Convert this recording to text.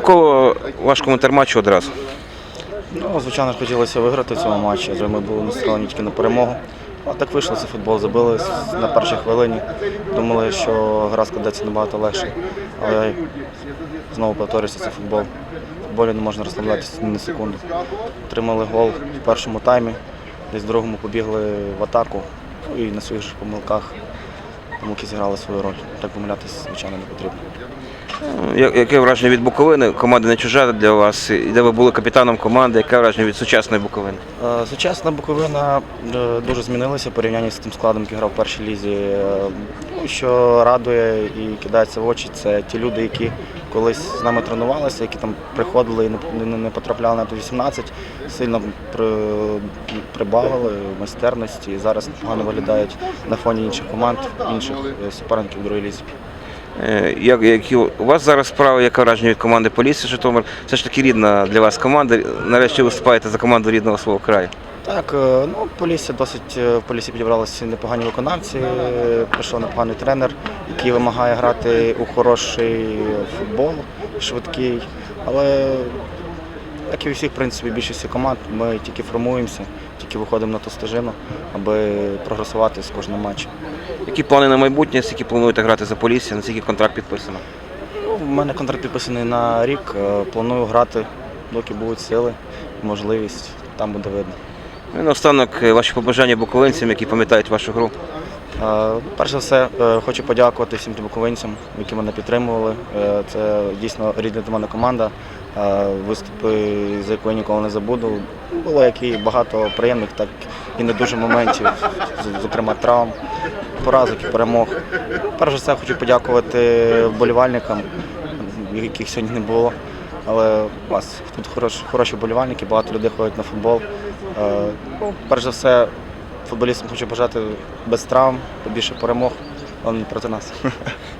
Микола, ваш коментар матчу одразу. Ну, звичайно, ж хотілося виграти в цьому матчі, адже ми були настроєні тільки на перемогу. А так вийшло, це футбол забили на першій хвилині. Думали, що гра складеться набагато легше. Але знову повторюється, це футбол. В футболі не можна розслаблятися ні на секунду. Отримали гол в першому таймі, десь в другому побігли в атаку і на своїх же помилках помилки зіграли свою роль. Так помилятися, звичайно, не потрібно. Яке враження від Буковини? Команда не чужа для вас. І де ви були капітаном команди? Яке враження від сучасної Буковини? Е, Сучасна Буковина е, дуже змінилася в порівнянні з тим складом, який грав в першій лізі. Е, ну, Що радує і кидається в очі, це ті люди, які колись з нами тренувалися, які там приходили і не- потрапляли на 18, сильно прибавили майстерності і зараз непогано виглядають на фоні інших команд, інших е, суперників в другій лізі. Е, Як, які у вас зараз справи, яке враження від команди Полісся Житомир? Це ж таки рідна для вас команда. Нарешті виступаєте за команду рідного свого краю. Так, е, ну Полісся досить в Полісі підібралися непогані виконавці. Прийшов непоганий тренер, який вимагає грати у хороший футбол, швидкий. Але як і у всіх, в принципі, більшості команд, ми тільки формуємося, тільки виходимо на ту стежину, аби прогресувати з кожним матчем. Які плани на майбутнє, скільки плануєте грати за Полісся, на скільки контракт підписано? Ну, У мене контракт підписаний на рік. е, Планую грати, доки будуть сили, можливість, там буде видно. Ну, і наостанок е, ваші побажання буковинцям, які пам'ятають вашу гру. Е, Перш за все, е, хочу подякувати всім тим буковинцям, які мене підтримували. Е, Це дійсно рідна для мене команда. Виступи, за якою ніколи не забуду. Було як і багато приємних, так і не дуже моментів, зокрема травм, поразок і перемог. Перш за все, хочу подякувати вболівальникам, яких сьогодні не було. Але у вас тут хороші, вболівальники, багато людей ходять на футбол. Перш за все, футболістам хочу бажати без травм, побільше перемог, але не проти нас.